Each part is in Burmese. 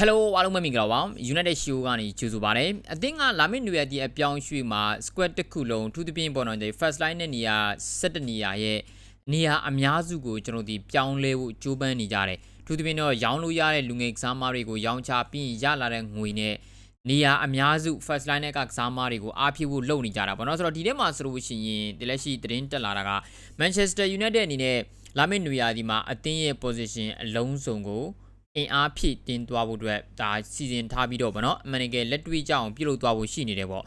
Hello အားလုံးပဲမင်္ဂလာပါ United Show ကနေကြိုဆိုပါရစေအသင်းကလာမယ့်နွေရာသီအပြောင်းရွှေ့မှာ squad တစ်ခုလုံးထူးသဖြင့်ပေါ်တော့ဒီ first line နဲ့နေရာ17နေရာရဲ့နေရာအများစုကိုကျွန်တော်ဒီပြောင်းလဲဖို့ကြိုးပမ်းနေကြတယ်ထူးသဖြင့်တော့ရောင်းလို့ရတဲ့လူငယ်ကစားမတွေကိုရောင်းချပြီးရလာတဲ့ငွေနဲ့နေရာအများစု first line နဲ့ကကစားမတွေကိုအားဖြည့်ဖို့လုပ်နေကြတာပေါ့နော်ဆိုတော့ဒီထဲမှာဆိုလို့ရှိရင်ဒီလက်ရှိသတင်းတက်လာတာက Manchester United အနေနဲ့လာမယ့်နွေရာသီမှာအသင်းရဲ့ position အလုံးစုံကို အင်အားဖြည့်တင်းသွားဖို့အတွက်ဒါစီစဉ်ထားပြီးတော့ဗောနော်အမှန်တကယ်လက်တွေ့ကြအောင်ပြုလုပ်သွားဖို့ရှိနေတယ်ပေါ့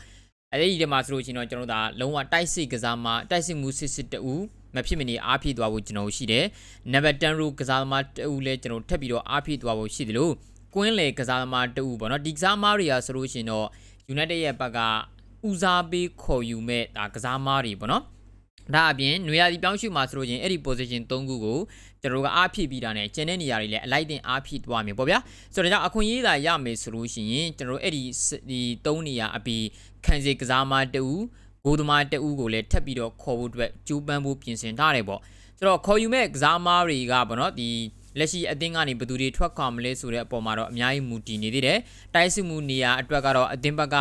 အဲ့ဒီဒီမှာဆိုလို့ရှိရင်တော့ကျွန်တော်တို့ဒါလုံးဝတိုက်စစ်ကစားမတိုက်စစ်မှုစစ်စစ်တူမဖြစ်မနေအားဖြည့်သွားဖို့ကျွန်တော်ရှိတယ်နံပါတ်10ရူကစားသမားတူလည်းကျွန်တော်ထပ်ပြီးတော့အားဖြည့်သွားဖို့ရှိတယ်လို့ကွင်းလေကစားသမားတူဗောနော်ဒီကစားသမားတွေကဆိုလို့ရှိရင်တော့ United ရဲ့ဘက်ကဦးစားပေးခေါ်ယူမဲ့ဒါကစားသမားတွေဗောနော် ဒါအပြင်နွေရာသီပြောင်းရွှေ့မှာဆိုလို့ချင်းအဲ့ဒီ position 3ခုကိုကျွန်တော်တို့ကအားဖြည့်ပြီးတာနဲ့ကျန်တဲ့နေရာတွေလည်းအလိုက်တင်အားဖြည့်သွားမယ်ပေါ့ဗျာဆိုတော့ကြောင့်အခွင့်အရေးသာရမယ်ဆိုလို့ရှိရင်ကျွန်တော်တို့အဲ့ဒီဒီ3နေရာအပြီးခံစီကစားမတူဂိုးသမားတူကိုလည်းထပ်ပြီးတော့ခေါ်ဖို့အတွက်ကြိုးပမ်းဖို့ပြင်ဆင်ထားတယ်ပေါ့ဆိုတော့ခေါ်ယူမဲ့ကစားမားတွေကပေါ့နော်ဒီလက်ရှိအသင်းကနေဘယ်သူတွေထွက်ခွာမလဲဆိုတဲ့အပေါ်မှာတော့အများကြီးမူတည်နေသေးတယ်တိုက်စစ်မှုနေရာအတွက်ကတော့အသင်းဘက်က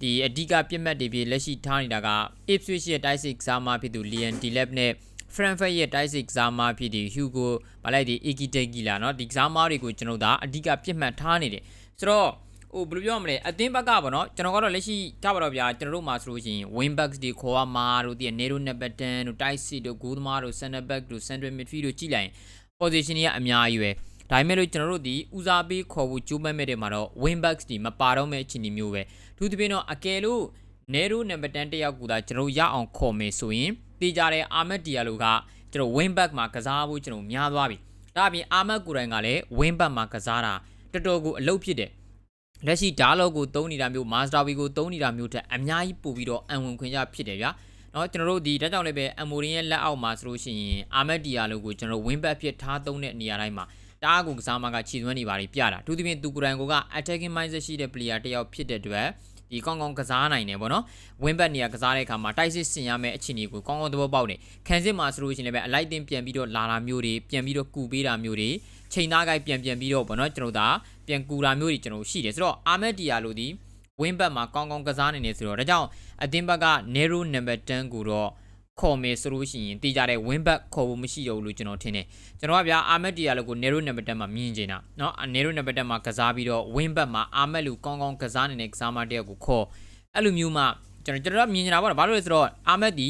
ဒီအဓိကပြစ်မှတ်တွေဖြစ်လက်ရှိထားနေတာက Ipswich ရဲ့တိုက်စစ်ကစားမဖြစ်သူ Liam Delap နဲ့ Frankfurt ရဲ့တိုက်စစ်ကစားမဖြစ်သူ Hugo ဗလိုက်ဒီ Ekitegi လာเนาะဒီကစားမတွေကိုကျွန်တော်တို့ကအဓိကပြစ်မှတ်ထားနေတယ်ဆိုတော့ဟိုဘယ်လိုပြောရမလဲအသင်းဘက်ကပေါ့နော်ကျွန်တော်ကတော့လက်ရှိထားပါတော့ဗျာကျွန်တော်တို့မှာဆိုလို့ရှိရင် wing backs တွေခေါ်ရမှာတို့ဒီ Nero Nepetan တို့ Tight Seat တို့ Goal သမားတို့ center back တို့ central midfield တို့ကြည့်လိုက်ရင် position တွေကအများကြီးပဲ ဒါပေမဲ့လို့ကျွန်တော်တို့ဒီဦးစားပေးခေါ်ဖို့ကြိုးပမ်းမဲ့တဲ့မှာတော့ wing backs တွေမပါတော့မဲ့အခြေအနေမျိုးပဲသူသဖြင့်တော့အကယ်လို့ Nero Nepetan တယောက်ကူသာကျွန်တော်ရအောင်ခေါ်မယ်ဆိုရင်တေးကြတဲ့ Ahmed Diallo ကကျွန်တော် wing back မှာကစားဖို့ကျွန်တော်များသွားပြီဒါအပြင် Ahmed ကိုယ်တိုင်ကလည်း wing back မှာကစားတာတော်တော်ကိုအလုပ်ဖြစ်တယ်လက်ရှိဓာလော့ကိုသုံးနေတာမျိုး Master Wii ကိုသုံးနေတာမျိုးထက်အများကြီးပို့ပြီးတော့အံဝင်ခွင့်ရဖြစ်တယ်ဗျာเนาะကျွန်တော်တို့ဒီဒါကြောင့်လည်းပဲအမိုရင်ရဲ့လက်အောက်မှာဆိုလို့ရှိရင်အာမက်ဒီယာလိုကိုကျွန်တော် win back ဖြစ်ထားသုံးတဲ့နေရာတိုင်းမှာ တအားကိုကစားမကခြေသွင်းနေပါလိပြတာသူသဖြင့်သူကိုယ်တိုင်က attacking mindset ရှိတဲ့ player တယောက်ဖြစ်တဲ့အတွက်ဒီကောင်းကောင်းကစားနိုင်တယ်ဗောနော်ဝင်းဘက်နေရာကစားတဲ့အခါမှာတိုက်စစ်ဆင်ရမယ့်အခြေအနေကိုကောင်းကောင်းသဘောပေါက်တယ်ခံစစ်မှာဆိုလို့ရှိရင်လည်းပဲအလိုက်တင်ပြန်ပြီးတော့လာတာမျိုးတွေပြန်ပြီးတော့ကူပေးတာမျိုးတွေချိန်သားကိုက်ပြန်ပြန်ပြီးတော့ဗောနော်ကျွန်တော်တို့ဒါပြန်ကူတာမျိုးတွေကျွန်တော်ရှိတယ်ဆိုတော့အာမက်ဒီယာလိုဒီဝင်းဘက်မှာကောင်းကောင်းကစားနေနေဆိုတော့ဒါကြောင့်အသင်းဘက်က narrow number 10ကိုတော့ ခေါ်မယ်ဆိုလို့ရှိရင်တေးကြတဲ့ win back ခေါ်ဖို့မရှိတော့ဘူးလို့ကျွန်တော်ထင်တယ်ကျွန်တော်ကဗျာအာမက်တီယာလိုကို narrow number 10မှာမြင်နေတာเนาะ narrow number 10မှာကစားပြီးတော့ win back မှာအာမက်လူကောင်းကောင်းကစားနေတဲ့ကစားမတယောက်ကိုခေါ်အဲ့လိုမျိုးမှကျွန်တော်ကျွန်တော်မြင်နေတာပေါ့ဘာလို့လဲဆိုတော့အာမက်တီ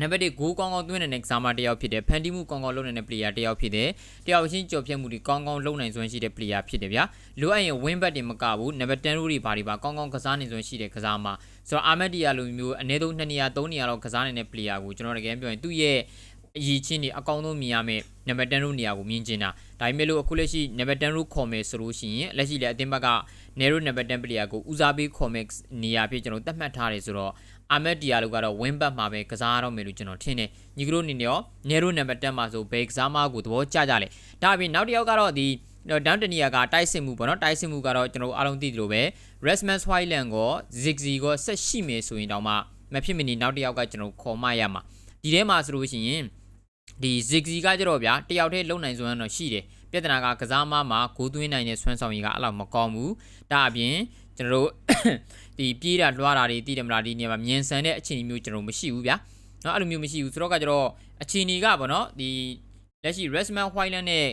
နံပါတ်1ဂိုးကောင်းကောင်းသွင်းနေတဲ့ကစားမတယောက်ဖြစ်တယ်ဖန်တီးမှုကောင်းကောင်းလုပ်နေတဲ့ player တယောက်ဖြစ်တယ်တယောက်ချင်းကြော်ဖြတ်မှုတွေကောင်းကောင်းလုပ်နိုင်စွမ်းရှိတဲ့ player ဖြစ်တယ်ဗျာလိုအပ်ရင် win back တွေမကဘူးနံပါတ်10ရိုးတွေဘာတွေပါကောင်းကောင်းကစားနိုင်စွမ်းရှိတဲ့ကစားမဆိုတော့အာမက်တီယာလိုမျိုးအနည်းဆုံး2နေရာ3နေရာလောက်ကစားနေတဲ့ player ကိုကျွန်တော်တကယ်ပြောရင်သူ့ရဲ့အရေးချင်းတွေအကောင်းဆုံးမြင်ရမယ့်နံပါတ်10ရိုးနေရာကိုမြင်ကျင်တာဒါပေမဲ့လို့အခုလက်ရှိနံပါတ်10ရိုးခေါ်မယ်ဆိုလို့ရှိရင်လက်ရှိလည်းအသင်းဘက်က narrow နံပါတ်10 player ကိုဦးစားပေးခေါ်မယ်နေရာဖြစ်ကျွန်တော်သတ်မှတ်ထားတယ်ဆိုတော့ အာမက်ဒီယာလိုကတော့ win back မှာပဲကစားရတော့မယ်လို့ကျွန်တော်ထင်တယ်ညီကတို့အနေနဲ့ရော narrow နံပါတ်10မှာဆိုဘယ်ကစားမကိုသဘောကျကြလဲဒါအပြင်နောက်တစ်ယောက်ကတော့ဒီဒန်တနီယာကတိုက်စစ်မှုပေါ့နော်တိုက်စစ်မှုကတော့ကျွန်တော်အားလုံးသိသလိုပဲ Resman Swiland ကို Ziggy ကိုဆက်ရှိမယ်ဆိုရင်တောင်မှမဖြစ်မနေနောက်တစ်ယောက်ကကျွန်တော်ခေါ်မရမှာဒီထဲမှာဆိုလို့ရှိရင်ဒီ Ziggy ကကြတော့ဗျာတယောက်တည်းလုံနိုင်စွမ်းတော့ရှိတယ်ပြဿနာကကစားမမှာဂိုးသွင်းနိုင်တဲ့ဆွမ်းဆောင်ရည်ကအဲ့လောက်မကောင်းဘူးဒါအပြင် ကျွန်တော်တို့ဒီပြေးတာလွှားတာတွေတည်တယ်မလားဒီနေရာမှာမြင်ဆန်တဲ့အခြေအနေမျိုးကျွန်တော်မရှိဘူးဗျာเนาะအဲ့လိုမျိုးမရှိဘူးဆိုတော့ကကြတော့အခြေအနေကပေါ့နော်ဒီလက်ရှိ Resman Highland နဲ့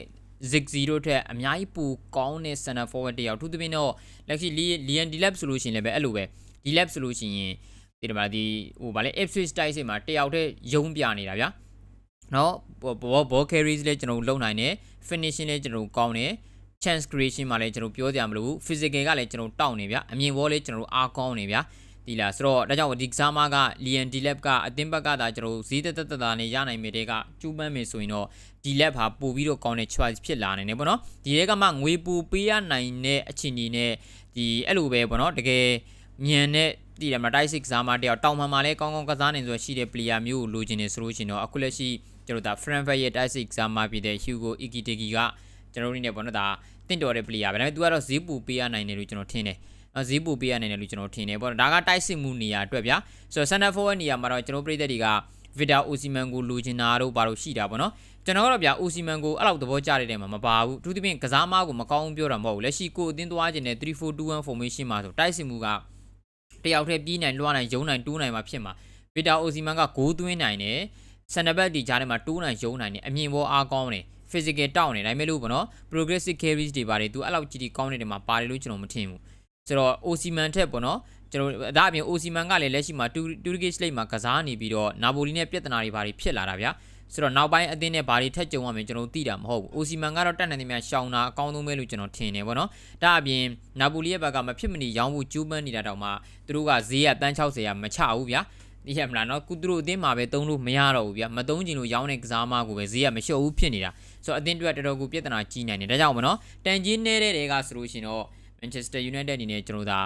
Ziggy တို့ထက်အများကြီးပိုကောင်းတဲ့ center forward တယောက်သူသဖြင့်တော့လက်ရှိ Lian Dilap ဆိုလို့ရှိရင်လည်းပဲအဲ့လိုပဲ Dilap ဆိုလို့ရှိရင်ဒီမှာဒီဟိုဗာလဲ Ipswich တိုက်စစ်မှာတယောက်တည်းယုံပြနေတာဗျာနော်ဘောဘော carries လည်းကျွန်တော်လုံနိုင်တယ် finishing လည်းကျွန်တော်ကောင်းတယ် chance creation မှာလည်းကျွန်တော်ပြောကြမလို့ physical ကလည်းကျွန်တော်တောက်နေဗျအမြင်ဘောလည်းကျွန်တော်အားကောင်းနေဗျဒီလားဆိုတော့ဒါကြောင့်ဒီကစားမက Lian Dilap ကအသင်းဘက်ကသာကျွန်တော်ဈေးတက်တက်တာနဲ့ရနိုင်မြေတွေကကျူးပန်းမယ်ဆိုရင်တော့ဒီလက်ဟာပို့ပြီးတော့ကောင်းတဲ့ choice ဖြစ်လာနိုင်တယ်ပေါ့နော်ဒီရဲကမှငွေပူပေးရနိုင်တဲ့အခြေအနေနဲ့ဒီအဲ့လိုပဲပေါ့နော်တကယ်မြန်တဲ့တည်တယ်မတိုက်စစ်ကစားမတယောက်တောင်မှန်မှလည်းကောင်းကောင်းကစားနိုင်ဆိုရှိတဲ့ player မျိုးကိုလိုချင်နေဆိုလို့ရှိရင်တော့အခုလက်ရှိကျွန်တော်ဒါ Frankfurt ရဲ့တိုက်စစ်ကစားမဖြစ်တဲ့ Hugo Ekitegi က ကျွန်တော်တို့နေပေါ့နော်ဒါတင့်တော်တဲ့ player ပဲဒါပေမဲ့ तू ကတော့ဈေးပူပေးရနိုင်တယ်လို့ကျွန်တော်ထင်တယ်ဈေးပူပေးရနိုင်တယ်လို့ကျွန်တော်ထင်တယ်ပေါ့ဒါကတိုက်စစ်မှုနေရာအတွက်ဗျာဆိုတော့ center forward နေရာမှာတော့ကျွန်တော်ပြည်သက်တွေက Victor Osimhen ကိုလိုချင်တာတို့ဘာလို့ရှိတာပေါ့နော်ကျွန်တော်ကတော့ဗျာ Osimhen ကိုအဲ့လောက်သဘောကျတဲ့တဲမှာမပါဘူးသူသဖြင့်ကစားမားကိုမကောင်းဘူးပြောတာမဟုတ်ဘူးလက်ရှိကိုအတင်းသွားခြင်းနဲ့3421 formation မှာဆိုတိုက်စစ်မှုကတယောက်တည်းပြီးနိုင်လွှားနိုင်ယုံနိုင်တိုးနိုင်မှာဖြစ်မှာ Victor Osimhen ကဂိုးသွင်းနိုင်တယ်စန်နဘက်ဒီကြားထဲမှာတိုးနိုင်ယုံနိုင်တယ်အမြင်ပေါ်အားကောင်းတယ် physical တောက်နေဒါပေမဲ့လို့ပေါ့နော် progressive carries တွေပါတယ်သူအဲ့လောက်ကြီးကြီးကောင်းနေတယ်မှာပါတယ်လို့ကျွန်တော်မထင်ဘူးဆိုတော့ Osimhen ထက်ပေါ့နော်ကျွန်တော်ဒါအပြင် Osimhen ကလည်းလက်ရှိမှာတူရကစ်လိတ်မှာကစားနေပြီးတော့နာပိုလီနဲ့ပြဿနာတွေဘာတွေဖြစ်လာတာဗျာဆိုတော့နောက်ပိုင်းအသင်းနဲ့ဘာတွေထက်ကြုံရမယ်ကျွန်တော်သိတာမဟုတ်ဘူး။ Osimhen ကတော့တက်နေတယ်များရှောင်းတာအကောင်းဆုံးပဲလို့ကျွန်တော်ထင်တယ်ပေါ့နော်။ဒါအပြင်နာပိုလီရဲ့ဘက်ကမဖြစ်မနေရောင်းဖို့ကြိုးပမ်းနေတာတောင်မှသူတို့ကဈေးကတန်း60ကမချဘူးဗျာ။ ဒီရမလားနော်ကုသူတို့အသင်းမှာပဲသုံးလို့မရတော့ဘူးဗျာမသုံးချင်လို့ရောင်းတဲ့ကစားမကိုပဲဈေးကမလျှော့ဘူးဖြစ်နေတာဆိုတော့အသင်းတွေတော်တော်ကိုပြဿနာကြီးနိုင်တယ်ဒါကြောင့်မနော်တန်ကြီးနေတဲ့တွေကဆိုလို့ရှိရင်တော့ Manchester United အနေနဲ့ကျွန်တော်ဒါ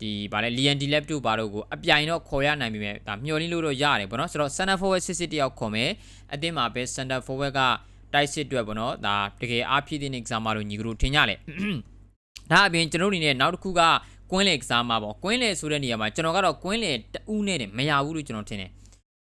ဒီဗာလဲ Lian Delap တို့ဘာတို့ကိုအပြိုင်တော့ခေါ်ရနိုင်ပြီမဲ့ဒါမျှော်လင့်လို့တော့ရတယ်ပေါ့နော်ဆိုတော့ center forward စစ်စစ်တယောက်ခေါ်မယ်အသင်းမှာပဲ center forward ကတိုက်စစ်အတွက်ပေါ့နော်ဒါတကယ်အားဖြည့်တဲ့ exam မှာလို့ညီကတို့ထင်ကြလေဒါအပြင်ကျွန်တော်တို့အနေနဲ့နောက်တစ်ခုက ကွင်းလေကစားမှာပေါ့ကွင်းလေဆိုတဲ့နေရာမှာကျွန်တော်ကတော့ကွင်းလေတူးနဲ့တယ်မရဘူးလို့ကျွန်တော်ထင်တယ်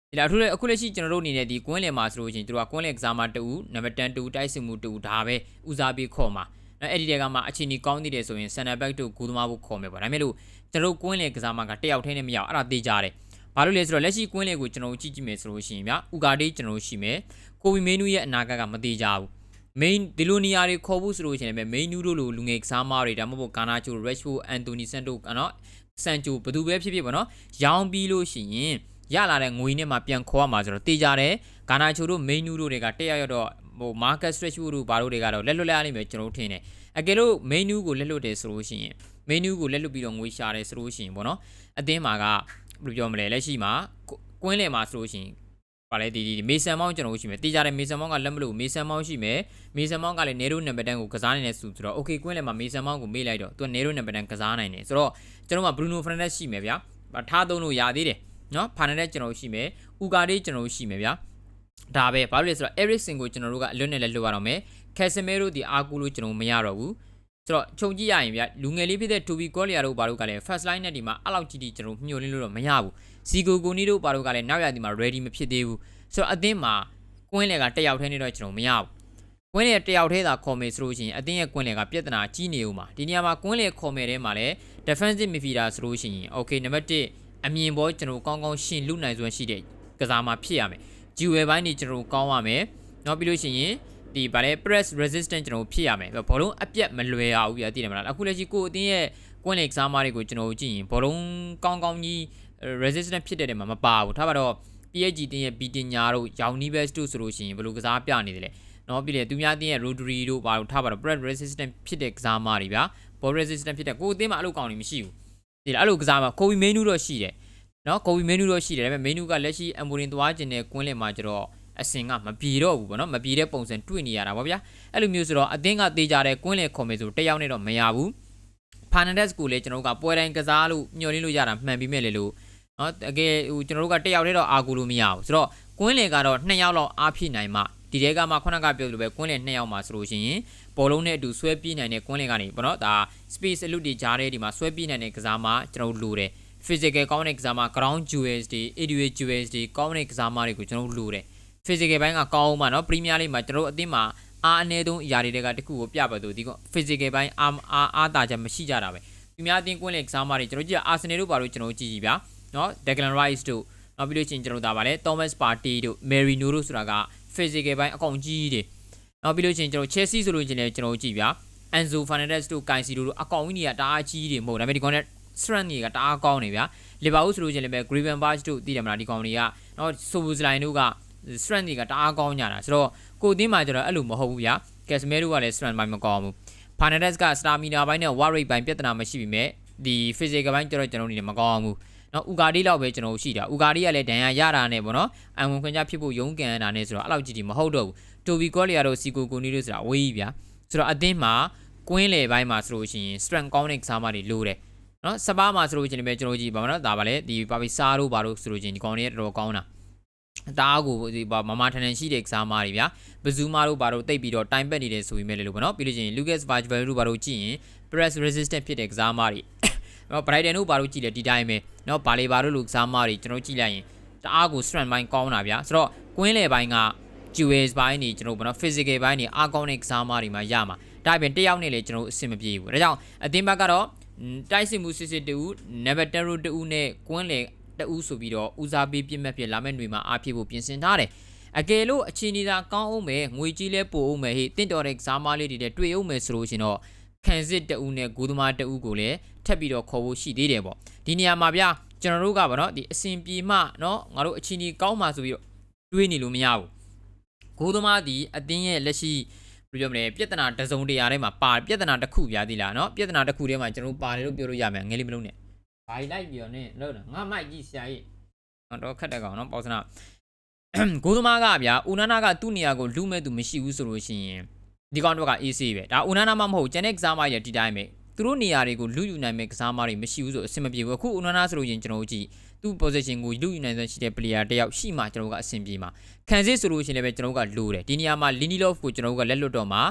ဒီလားအခုလည်းအခုလက်ရှိကျွန်တော်တို့အနေနဲ့ဒီကွင်းလေမှာဆိုလို့ရှိရင်တို့ကကွင်းလေကစားမှာတူနံပါတ်10တူတိုက်စစ်မှုတူဒါပဲဦးစားပေးခေါ်မှာအဲ့ဒီတဲကမှအချိန်ကြီးကောင်းနေတယ်ဆိုရင် center back တို့ဂူသမားဖို့ခေါ်မယ်ပေါ့ဒါပေမဲ့လို့ကျွန်တော်ကွင်းလေကစားမှာကတယောက်ထဲနဲ့မရအောင်အဲ့ဒါသိကြတယ်ဘာလို့လဲဆိုတော့လက်ရှိကွင်းလေကိုကျွန်တော်ကြည့်ကြည့်မယ်ဆိုလို့ရှိရင်ဗျဥကာဒေးကျွန်တော်ရှိမယ်ကိုဗီမေနူရဲ့အနာဂတ်ကမသေးကြဘူး main ဒီလိုနေရာတွေခေါ်ဖို့ဆိုလို့ရှိရင်လည်း main နူးတို့လိုလူငယ်ကစားမားတွေဒါမှမဟုတ်ကာနာချို Rashford Anthony Santos ကနော်စန်ချိုဘယ်သူပဲဖြစ်ဖြစ်ပေါ့နော်ရောင်းပြီးလို့ရှိရင်ရလာတဲ့ငွေနဲ့မှပြန်ခေါ်ရမှာဆိုတော့တေးကြတယ်ကာနာချိုတို့ main နူးတို့တွေကတက်ရောက်တော့ဟို market Rashford တို့ဘာတို့တွေကတော့လက်လွတ်လက်ရလိမ့်မယ်ကျွန်တော်တို့ထင်တယ်အကယ်လို့ main နူးကိုလက်လွတ်တယ်ဆိုလို့ရှိရင် main နူးကိုလက်လွတ်ပြီးတော့ငွေရှာတယ်ဆိုလို့ရှိရင်ပေါ့နော်အသင်းမှာကဘယ်လိုပြောမလဲလက်ရှိမှာကွင်းလယ်မှာဆိုလို့ရှိရင် ပါလေဒီဒီမေဆန်မောင်းကျွန်တော်ရှိမယ်တေးကြတယ်မေဆန်မောင်းကလက်မလို့မေဆန်မောင်းရှိမယ်မေဆန်မောင်းကလည်းနေရိုနံပါတ်10ကိုကစားနိုင်တဲ့စုဆိုတော့ okay ကွင်းလယ်မှာမေဆန်မောင်းကိုမေးလိုက်တော့သူကနေရိုနံပါတ်10ကစားနိုင်တယ်ဆိုတော့ကျွန်တော်ကဘရူနိုဖရန်ဒက်ရှိမယ်ဗျာထားသုံးလို့ရသေးတယ်နော်ဖာနန်ဒက်ကျွန်တော်ရှိမယ်ဥကာဒေးကျွန်တော်ရှိမယ်ဗျာဒါပဲဘာလို့လဲဆိုတော့ Ericsson ကိုကျွန်တော်တို့ကအလွတ်နဲ့လက်လွတ်ရတော့မယ် Casemiro ဒီအာကူလို့ကျွန်တော်မရတော့ဘူးဆိုတော့ခြုံကြည့်ရရင်ဗျလူငယ်လေးဖြစ်တဲ့ Toby Collier တို့ဘာလို့ကလည်း first line နဲ့ဒီမှာအဲ့လောက်ကြီးကြီးကျွန်တော်ညှို့လင်းလို့တော့မရဘူး စီကိုကိုနီတို့ဘာလို့ကလည်းနောက်ရဒီမှာ ready မဖြစ်သေးဘူးဆိုတော့အသင်းမှာကွင်းလေကတယောက်ထဲနေတော့ကျွန်တော်မရဘူးကွင်းလေတယောက်ထဲသာခေါ်မယ်ဆိုလို့ရှိရင်အသင်းရဲ့ကွင်းလေကပြဿနာကြီးနေဦးမှာဒီနေရာမှာကွင်းလေခေါ်မယ်ထဲမှာလည်း defensive midfielder ဆိုလို့ရှိရင် okay နံပါတ်1အမြင်ပေါ်ကျွန်တော်ကောင်းကောင်းရှင်းလူနိုင်စွမ်းရှိတဲ့ကစားမှာဖြစ်ရမယ်ဂျူဝယ်ပိုင်းနေကျွန်တော်ကောင်းရမယ်နောက်ပြီးလို့ရှိရင်ဒီဗာလဲ press resistant ကျွန်တော်ဖြစ်ရမယ်ဘောလုံးအပြတ်မလွယ်ရဘူးပြသိတယ်မလားအခုလက်ရှိကိုအတင်းရဲ့ကွင်းလေကစားမားတွေကိုကျွန်တော်ကြည့်ရင်ဘောလုံးကောင်းကောင်းကြီး resistant ဖြစ်တဲ့နေမှာမပါဘူးထားပါတော့ PSG တင်းရဲ့ B တင်ညာတို့ရောင်နီးဘက်တို့ဆိုလို့ရှိရင်ဘယ်လိုကစားပြနေတယ်လဲနော်ပြီးလေသူများတင်းရဲ့ Rodri တို့ဘာလို့ထားပါတော့ press resistant ဖြစ်တဲ့ကစားမားတွေဗျာ ball resistant ဖြစ်တဲ့ကိုအတင်းမှာအဲ့လိုကောင်းနေမရှိဘူးဒီလားအဲ့လိုကစားမှာ Kobe Menu တော့ရှိတယ်နော် Kobe Menu တော့ရှိတယ်ဒါပေမဲ့ Menu ကလက်ရှိ Amorin သွားခြင်းနဲ့ကွင်းလင်မှာကျတော့အစင်ကမပြေတော့ဘူးဗောနော်မပြေတဲ့ပုံစံတွေ့နေရတာဗောဗျာအဲ့လိုမျိုးဆိုတော့အသင်းကတေးကြတဲ့ကွင်းလင်ခေါ်မယ်ဆိုတယောက်နဲ့တော့မရဘူးဖာနန်ဒက်စ်ကိုလည်းကျွန်တော်တို့ကပွဲတိုင်းကစားလို့ညှော်လင်းလို့ရတာမှန်ပြီးမဲ့လေလို့ နော်တကယ်ဟိုကျွန်တော်တို့ကတစ်ယောက်တည်းတော့အာကူလို့မရဘူးဆိုတော့ကွင်းလင်ကတော့2ယောက်လောက်အားဖြည့်နိုင်မှဒီတဲကမှခုနကပြောလို့ပဲကွင်းလင်2ယောက်မှာဆိုလို့ရှိရင်ဘောလုံးနဲ့အတူဆွဲပြေးနိုင်တဲ့ကွင်းလင်ကနေပေါ့နော်ဒါ space အလုပ်တွေကြားတဲ့ဒီမှာဆွဲပြေးနိုင်တဲ့ကစားမကျွန်တော်တို့လိုတယ် physical ကောင်းတဲ့ကစားမ ground jewels တွေ individual jewels တွေကောင်းတဲ့ကစားမတွေကိုကျွန်တော်တို့လိုတယ် physical ဘိုင်းကကောင်းအောင်ပါနော် premier league မှာကျွန်တော်တို့အသင်းမှာအားအနည်းဆုံးအရာတွေကတခုကိုပြပတ်သူဒီက physical ဘိုင်းအားအားအားတာချက်မရှိကြတာပဲသူများအသင်းကွင်းလင်ကစားမတွေကျွန်တော်ကြည့်အာဆင်နယ်တို့ပါလို့ကျွန်တော်ကြည့်ကြည့်ဗျာ နော် Declan Rice တို့နောက်ပြီးလို့ရှိရင်ကျွန်တော်ဒါပါလဲ Thomas Partey တို့ Merino တို့ဆိုတာက physical ပိုင်းအကောင်ကြီးတွေနောက်ပြီးလို့ရှိရင်ကျွန်တော် Chelsea ဆိုလို့ရှိရင်လည်းကျွန်တော်ကြည့်ဗျာ Enzo Fernandez တို့ Cancelo တို့အကောင်ကြီးတွေကတအားကြီးတွေမဟုတ်ဒါပေမဲ့ဒီကောင်နဲ့ strength တွေကတအားကောင်းနေဗျာ Liverpool ဆိုလို့ရှိရင်လည်း Gravenberch တို့သိတယ်မလားဒီကောင်တွေကနော် Sobozlain တို့က strength တွေကတအားကောင်းကြတာဆိုတော့ကိုအသင်းမှာကျွန်တော်အဲ့လိုမဟုတ်ဘူးဗျာ Casemiro ကလည်း strength ပိုင်းမကောင်းဘူး Fernandez က stamina ပိုင်းနဲ့ work rate ပိုင်းပြဿနာမရှိပြီမဲ့ဒီ physical ပိုင်းကျတော့ကျွန်တော်အနေနဲ့မကောင်းဘူး နော်ဥကာဒီလောက်ပဲကျွန်တော်ရှိတာဥကာဒီကလည်းဒဏ်ရာရတာနဲ့ပေါ့နော်အံဝင်ခွင့်ကြဖြစ်ဖို့ရုန်းကန်တာနဲ့ဆိုတော့အဲ့လောက်ကြီးကြီးမဟုတ်တော့ဘူးတိုဘီကောလီယာတို့စီကိုကိုနီတို့ဆိုတာဝေးကြီးဗျာဆိုတော့အသင်းမှာကွင်းလေဘိုင်းမှာဆိုလို့ရှိရင် strength ကောင်းတဲ့ကစားမတွေလိုတယ်နော်စပါးမှာဆိုလို့ချင်းလည်းကျွန်တော်ကြည့်ပါမနော်ဒါပါလေဒီပါပီစာတို့ဘာလို့ဆိုလို့ချင်းဒီကောင်တွေတော်တော်ကောင်းတာတားကိုဒီမမထန်ထန်ရှိတဲ့ကစားမားတွေဗျာဘဇူမာတို့ဘာလို့တိတ်ပြီးတော့တိုင်ပက်နေတယ်ဆိုပြီးမဲ့လေလို့ပေါ့နော်ပြီးလို့ချင်း Lucas Vazquez တို့ဘာလို့ကြည့်ရင် press resistant ဖြစ်တဲ့ကစားမားတွေ နော် Brighton တို့ဘာလို့ကြည့်လဲဒီတိုင်းပဲနော်ဘာလီဘာတို့လူကစားမားတွေကျွန်တော်ကြည့်လိုက်ရင်တအားကို strength ဘိုင်းကောင်းတာဗျာဆိုတော့ကွင်းလေဘိုင်းက jewels ဘိုင်းနေကျွန်တော်ဘောနော် physical ဘိုင်းနေအားကောင်းတဲ့ကစားမတွေမှာရမှာဒါအပြင်တစ်ယောက်နဲ့လည်းကျွန်တော်အဆင်မပြေဘူးဒါကြောင့်အသင်းဘက်ကတော့တိုက်စစ်မှုစစ်စစ်တူနဗတရတူနဲ့ကွင်းလေတူဆိုပြီးတော့ဦးစားပေးပြစ်မှတ်ဖြစ်လာမယ့်ຫນွေမှာအားဖြစ်ဖို့ပြင်ဆင်ထားတယ်အကယ်လို့အချင်းနေတာကောင်းအောင်မယ်ငွေကြီးလဲပို့အောင်မယ်ဟေ့တင့်တော်တဲ့ကစားမလေးတွေနဲ့တွေ့အောင်မယ်ဆိုလို့ရှင်တော့ ခန်စစ်တအူနဲ့ဂိုးသမားတအူကိုလည်းထပ်ပြီးတော့ခေါ်ဖို့ရှိသေးတယ်ပေါ့ဒီနေရာမှာဗျာကျွန်တော်တို့ကဗောနော်ဒီအစင်ပြေမှနော်ငါတို့အချင်းကြီးကောင်းမှဆိုပြီးတော့တွေးနေလို့မရဘူးဂိုးသမားဒီအတင်းရဲ့လက်ရှိဘယ်လိုပြောမလဲပြဿနာတစုံတရာထဲမှာပါပြဿနာတစ်ခုပြားသီးလားနော်ပြဿနာတစ်ခုထဲမှာကျွန်တော်ပါတယ်လို့ပြောလို့ရမယ်ငယ်လေးမလုံးနဲ့ဘာလိုက်ပြောနေလို့ငါမိုက်ကြီးဆရာကြီးတော့ခက်တဲ့ကောင်နော်ပေါ့စနာဂိုးသမားကဗျာဦးနာနာကသူ့နေရာကိုလူမဲ့သူမရှိဘူးဆိုလို့ရှိရင် ဒီကောင်တော့က AC ပဲဒါဦးနာနာမှမဟုတ်ကျန်တဲ့ကစားမကြီးဒီတိုင်းပဲသူတို့နေရာတွေကိုလူယူနိုင်မဲ့ကစားမတွေမရှိဘူးဆိုအဆင်မပြေဘူးအခုဦးနာနာဆိုလို့ရင်ကျွန်တော်တို့ကြည့်သူ့ position ကိုလူယူနိုင်စွမ်းရှိတဲ့ player တယောက်ရှိမှကျွန်တော်တို့ကအဆင်ပြေမှာခံစစ်ဆိုလို့ရှိရင်လည်းပဲကျွန်တော်တို့ကလိုတယ်ဒီနေရာမှာ Lindelof ကိုကျွန်တော်တို့ကလက်လွတ်တော့မှာ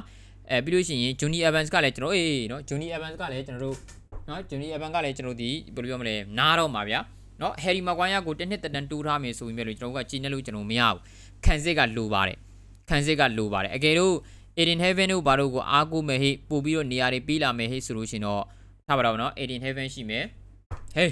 အဲပြီးလို့ရှိရင် Johnny Evans ကလည်းကျွန်တော်အေးနော် Johnny Evans ကလည်းကျွန်တော်တို့နော် Johnny Evans ကလည်းကျွန်တော်ဒီဘယ်လိုပြောမလဲနားတော့မှာဗျာနော် Harry Maguire ကိုတစ်နှစ်တန်တိုးထားမယ်ဆိုပြီးမြဲလို့ကျွန်တော်တို့ကကြည်နေလို့ကျွန်တော်မရဘူးခံစစ်ကလိုပါတယ်ခံစစ်ကလိုပါတယ်အကယ်လို့ Aiden Heaven တို့ဘာတို့ကိုအားကိုးမယ်ဟိပို့ပြီးတော့နေရာတွေပေးလာမယ်ဟိဆိုလို့ရှင်တော့ထားပါတော့နော် Aiden Heaven ရှိမယ်ဟေး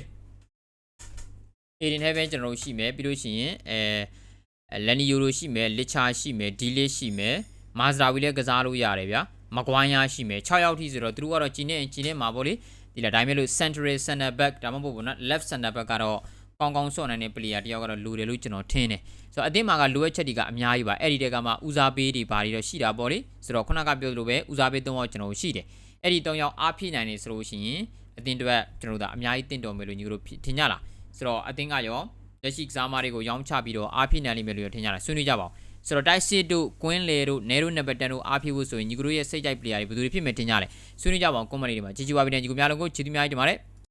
Aiden Heaven ကျွန်တော်တို့ရှိမယ်ပြီးလို့ရှိရင်အဲလန်နီယိုတို့ရှိမယ်လစ်ချာရှိမယ်ဒီလစ်ရှိမယ်မာဇရာဝီလည်းကစားလို့ရတယ်ဗျာမကွိုင်းယာရှိမယ်6ယောက်ထိဆိုတော့သူတို့ကတော့ဂျင်းနေဂျင်းနေမှာပေါ့လေဒီလားဒါပေမဲ့လို့ central center back ဒါမှမဟုတ်ဘူးနော် left center back ကတော့ ကောင်းကောင်းဆော့နိုင်တဲ့ player တယောက်ကတော့လိုတယ်လို့ကျွန်တော်ထင်တယ်ဆိုတော့အသင်းမှာကလိုအပ်ချက်တွေကအများကြီးပါအဲ့ဒီတဲကမှဦးစားပေးတွေဘာတွေတော့ရှိတာပေါ့လေဆိုတော့ခုနကပြောသလိုပဲဦးစားပေး၃ယောက်ကျွန်တော်ရှိတယ်အဲ့ဒီ၃ယောက်အားဖြည့်နိုင်နေဆိုလို့ရှိရင်အသင်းတွေကျွန်တော်တို့အများကြီးတင့်တော်မယ်လို့ညီတို့ထင်ကြလားဆိုတော့အသင်းကရောလက်ရှိကစားမတွေကိုရောင်းချပြီးတော့အားဖြည့်နိုင်လိမ့်မယ်လို့ထင်ကြလားဆွေးနွေးကြပါဦးဆိုတော့တိုက်စစ်တို့ကွင်းလေတို့နဲတို့နံပါတ်10တို့အားဖြည့်ဖို့ဆိုရင်ညီတို့ရဲ့စိတ်ကြိုက် player တွေဘယ်သူတွေဖြစ်မယ်ထင်ကြလဲဆွေးနွေးကြပါဦး comment တွေမှာကြည်ကြည်ပါပြီးတဲ့ညီကိုများလုံးကိုချစ်သူများကြီးတင်ပါတယ်